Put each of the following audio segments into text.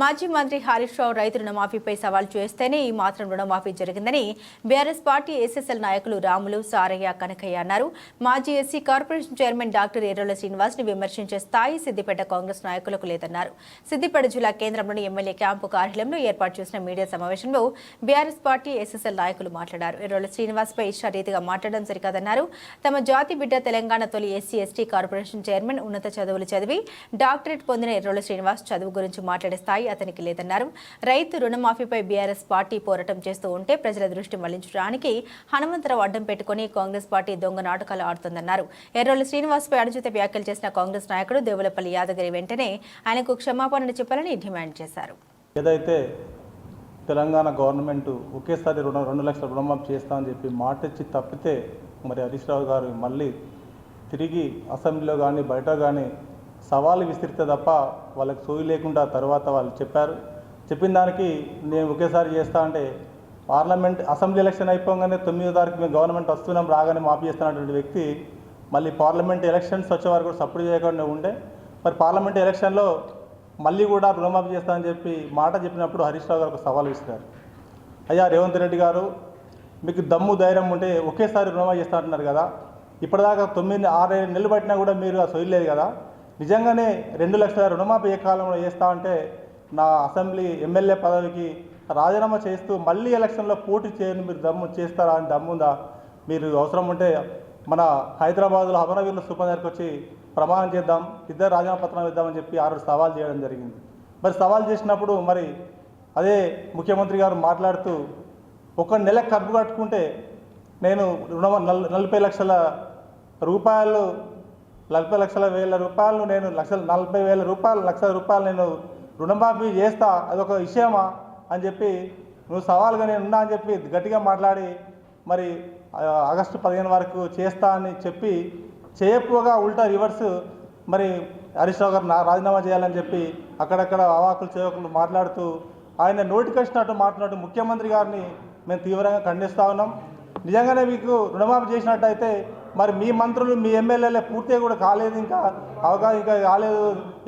మాజీ మంత్రి హరీష్ రావు రైతు రుణమాఫీపై సవాల్ చేస్తేనే ఈ మాత్రం రుణమాఫీ జరిగిందని బీఆర్ఎస్ పార్టీ ఎస్ఎస్ఎల్ నాయకులు రాములు సారయ్య కనకయ్య అన్నారు. మాజీ SC corporation chairman doctor Errola శ్రీనివాస్ని విమర్శించే స్థాయి సిద్దిపేట కాంగ్రెస్ నాయకులకు లేదన్నారు. సిద్దిపేట జిల్లా కేంద్రంలోని ఎమ్మెల్యే క్యాంపు కార్యాలయంలో ఏర్పాటు చేసిన మీడియా సమావేశంలో బీఆర్ఎస్ పార్టీ ఎస్ఎస్ఎల్ నాయకులు మాట్లాడారు. ఎర్రోల శ్రీనివాస్ పై ఇష్టారీతిగా మాట్లాడడం సరికాదన్నారు. తమ జాతి బిడ్డ తెలంగాణ తొలి ఎస్సీ ఎస్టీ కార్పొరేషన్ చైర్మన్ ఉన్నత చదువులు చదివి డాక్టరేట్ పొందిన ఎర్రోల శ్రీనివాస్ చదువు గురించి మాట్లాడే స్థాయి అతనికి లేదన్నారు. రైతు రుణమాఫీపై బీఆర్ఎస్ పార్టీ పోరాటం చేస్తూ ఉంటే ప్రజల దృష్టి మళ్ళించడానికి హనుమంతరావు అడ్డం పెట్టుకుని కాంగ్రెస్ పార్టీ దొంగ నాటకాలు ఆడుతోందన్నారు. ఎర్రోల శ్రీనివాస్పై అనుచిత వ్యాఖ్యలు చేసిన కాంగ్రెస్ నాయకుడు దేవులపల్లి యాదగిరి వెంటనే ఆయనకు క్షమాపణలు చెప్పాలని డిమాండ్ చేశారు. ఏదైతే తెలంగాణ గవర్నమెంట్ ఒకేసారి రుణ రెండు లక్షల రుణమాఫీ చేస్తామని చెప్పి మాట ఇచ్చి తప్పితే మరి హరీష్ రావు గారు మళ్ళీ తిరిగి అసెంబ్లీలో కానీ బయట కానీ సవాలు విసిరితే తప్ప వాళ్ళకి సోయి లేకుండా తర్వాత వాళ్ళు చెప్పారు. చెప్పిన దానికి నేను ఒకేసారి చేస్తా అంటే పార్లమెంట్ అసెంబ్లీ ఎలక్షన్ అయిపోగానే తొమ్మిదో తారీఖు మేము గవర్నమెంట్ వస్తున్నాం రాగానే మాఫీ చేస్తున్నటువంటి వ్యక్తి మళ్ళీ పార్లమెంట్ ఎలక్షన్స్ వచ్చే వరకు కూడా సపోర్ట్ చేయకుండా ఉండే. మరి పార్లమెంట్ ఎలక్షన్లో మళ్ళీ కూడా రుణమాఫీ చేస్తానని చెప్పి మాట చెప్పినప్పుడు హరీష్ రావు గారు ఒక సవాల్ ఇస్తున్నారు అయ్యా రేవంత్ రెడ్డి గారు మీకు దమ్ము ధైర్యం ఉంటే ఒకేసారి రుణమాఫీ చేస్తా అంటున్నారు కదా. ఇప్పటిదాకా తొమ్మిది ఆరు నెలలు పట్టినా కూడా మీరు ఆ సొయ్యలేదు కదా. నిజంగానే రెండు లక్షల రుణమాఫీ ఏ కాలంలో చేస్తా అంటే నా అసెంబ్లీ ఎమ్మెల్యే పదవికి రాజీనామా చేస్తూ మళ్ళీ ఎలక్షన్లో పోటీ చేయని మీరు దమ్ము చేస్తారా అని దమ్ముందా? మీరు అవసరం ఉంటే మన హైదరాబాద్లో అమరవీరుల స్థూపం వచ్చి ప్రమాణం చేద్దాం ఇద్దరు రాజీనామా పత్రం ఇద్దామని చెప్పి ఆ రోజు సవాల్ చేయడం జరిగింది. మరి సవాల్ చేసినప్పుడు మరి అదే ముఖ్యమంత్రి గారు మాట్లాడుతూ ఒక నెల కడుపు కట్టుకుంటే నేను రుణ నల్ నలభై లక్షల రూపాయలు నలభై లక్షల వేల రూపాయలు నేను లక్షల నలభై వేల రూపాయలు లక్షల రూపాయలు నేను రుణమాఫీ చేస్తా అదొక విషయమా అని చెప్పి నువ్వు సవాల్గా నేను ఉన్నా అని చెప్పి గట్టిగా మాట్లాడి మరి ఆగస్టు పదిహేను వరకు చేస్తా అని చెప్పి చేయకపోగా ఉల్టా రివర్స్ మరి హరీష్ రావు గారు నా రాజీనామా చేయాలని చెప్పి అక్కడక్కడ అవాకులు చేయకులు మాట్లాడుతూ ఆయన నోటికొచ్చినట్టు మాట్లాడుతూ ముఖ్యమంత్రి గారిని మేము తీవ్రంగా ఖండిస్తూ ఉన్నాం. నిజంగానే మీకు రుణమాఫీ చేసినట్టయితే మరి మీ మంత్రులు మీ ఎమ్మెల్యేలే పూర్తిగా కూడా కాలేదు ఇంకా అవగాహన ఇంకా కాలేదు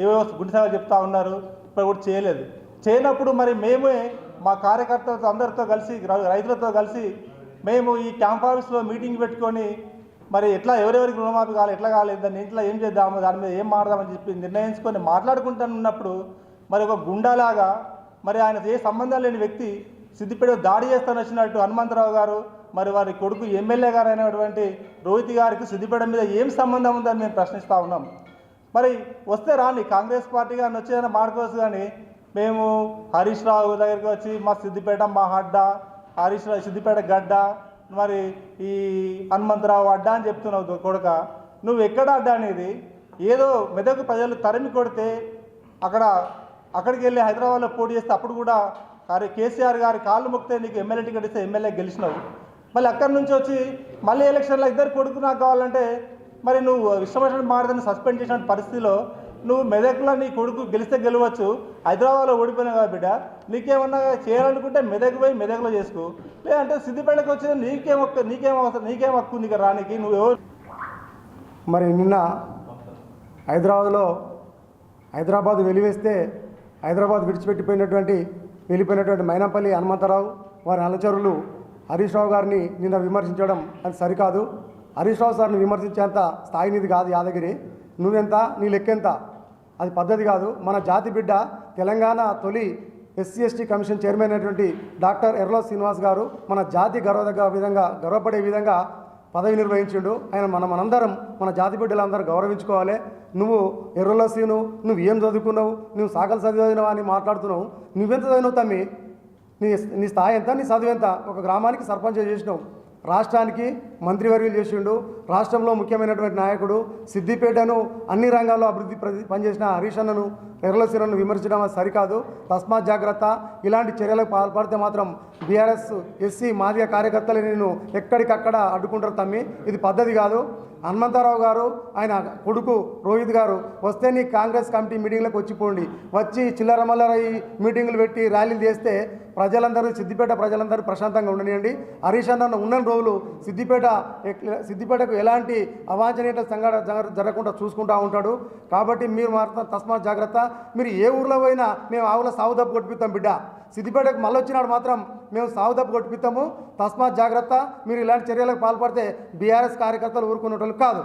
ఏవో గుండెసాగా చెప్తా ఉన్నారు. ఇప్పుడు కూడా చేయలేదు. చేయనప్పుడు మరి మేమే మా కార్యకర్తలతో అందరితో కలిసి రైతులతో కలిసి మేము ఈ క్యాంప్ ఆఫీస్లో మీటింగ్ పెట్టుకొని మరి ఎట్లా ఎవరెవరికి రుణమాఫీ కావాలి ఎట్లా కాలేదు దాన్ని ఇంట్లో ఏం చేద్దాము దాని మీద ఏం మాడదామని చెప్పి నిర్ణయించుకొని మాట్లాడుకుంటానున్నప్పుడు మరి ఒక గుండాలాగా మరి ఆయన ఏ సంబంధం లేని వ్యక్తి సిద్దిపేట దాడి చేస్తాను వచ్చినట్టు హనుమంతరావు గారు మరి వారి కొడుకు ఎమ్మెల్యే గారు అయినటువంటి రోహిత్ గారికి సిద్దిపేట మీద ఏం సంబంధం ఉందని మేము ప్రశ్నిస్తూ ఉన్నాం. మరి వస్తే రాని కాంగ్రెస్ పార్టీ కానీ వచ్చేదైనా మాడుకోవచ్చు కానీ మేము హరీష్ రావు దగ్గరికి వచ్చి మా సిద్దిపేట మా అడ్డ హరీష్ రావు సిద్దిపేట గడ్డ మరి ఈ హనుమంతరావు అడ్డ అని చెప్తున్నావు కొడుక నువ్వు ఎక్కడ అడ్డ అనేది? ఏదో మెదకు ప్రజలు తరిమి కొడితే అక్కడ అక్కడికి వెళ్ళి హైదరాబాద్లో పోటీ చేస్తే అప్పుడు కూడా అరే కేసీఆర్ గారి కాళ్ళు మొక్కితే నీకు ఎమ్మెల్యే టికెట్ ఇస్తే ఎమ్మెల్యే గెలిచినావు. మళ్ళీ అక్కడి నుంచి వచ్చి మళ్ళీ ఎలక్షన్లో ఇద్దరు కొడుకు నాకు కావాలంటే మరి నువ్వు విశ్వభూషణ్ మారదని సస్పెండ్ చేసిన పరిస్థితిలో నువ్వు మెదక్లో నీ కొడుకు గెలిస్తే గెలవచ్చు హైదరాబాద్లో ఓడిపోయినావు కదా బిడ్డ నీకేమన్నా చేయాలనుకుంటే మెదక్ పోయి మెదక్లో చేసుకో. లేదంటే సిద్దిపేటకు వచ్చిన నీకేం ఒక్క నీకేం అవసరం నీకేం హక్కు ఉంది రానికి? నువ్వు మరి నిన్న హైదరాబాద్లో హైదరాబాద్ వెలివేస్తే హైదరాబాద్ విడిచిపెట్టిపోయినటువంటి వెళ్ళిపోయినటువంటి మైనంపల్లి హనుమంతరావు వారి అనుచరులు హరీష్ రావు గారిని నిన్న విమర్శించడం అది సరికాదు. హరీష్ రావు సార్ని విమర్శించేంత స్థాయి నీది కాదు యాదగిరి. నువ్వెంత నీ లెక్కెంత? అది పద్ధతి కాదు. మన జాతి బిడ్డ తెలంగాణ తొలి ఎస్సీ ఎస్టీ కమిషన్ చైర్మన్ అయినటువంటి డాక్టర్ ఎర్లో శ్రీనివాస్ గారు మన జాతి గర్వదగ్గ విధంగా గర్వపడే విధంగా పదవి నిర్వహించిండు. ఆయన మన మనందరం మన జాతి బిడ్డలందరూ గౌరవించుకోవాలి. నువ్వు ఎర్రలో సీను నువ్వు ఏం చదువుకున్నావు? నువ్వు సాకలు చదివినావా అని మాట్లాడుతున్నావు. నువ్వెంత చదివినావు తమ్మి? నీ నీ స్థాయి ఎంత నీ చదువు ఎంత? ఒక గ్రామానికి సర్పంచ్ చేసినావు. రాష్ట్రానికి మంత్రివర్యులు చేసిండు. రాష్ట్రంలో ముఖ్యమైనటువంటి నాయకుడు సిద్దిపేటను అన్ని రంగాల్లో అభివృద్ధి పనిచేసిన హరీష్ అన్నను ఎర్రలసీరను విమర్శించడం సరికాదు. తస్మాత్ జాగ్రత్త. ఇలాంటి చర్యలకు పాల్పడితే మాత్రం బీఆర్ఎస్ ఎస్సీ మాదిగ కార్యకర్తలు నేను ఎక్కడికక్కడ అడ్డుకుంటారు తమ్మి. ఇది పద్ధతి కాదు. హనుమంతరావు గారు ఆయన కొడుకు రోహిత్ గారు వస్తే నీ కాంగ్రెస్ కమిటీ మీటింగ్లకు వచ్చిపోండి వచ్చి చిల్లర మల్లర ఈ మీటింగులు పెట్టి ర్యాలీలు చేస్తే ప్రజలందరూ సిద్దిపేట ప్రజలందరూ ప్రశాంతంగా ఉండనియండి. హరీష్ అన్న ఉన్న రోజులు సిద్దిపేట సిద్దిపేటకు ఎలాంటి అవాంఛనీయ సంఘటన జరగకుండా చూసుకుంటూ ఉంటాడు. కాబట్టి మీరు మాత్రం తస్మాత్ జాగ్రత్త. మీరు ఏ ఊర్లో పోయినా మేము ఆవుల సాగు దప్పు కొట్టిపిస్తాం బిడ్డ. సిద్దిపేటకు మళ్ళీ వచ్చినాడు మాత్రం మేము సాగు దప్పు కొట్టిపిస్తాము తస్మాత్ జాగ్రత్త మీరు ఇలాంటి చర్యలకు పాల్పడితే బీఆర్ఎస్ కార్యకర్తలు ఊరుకునేటోళ్ళు కాదు.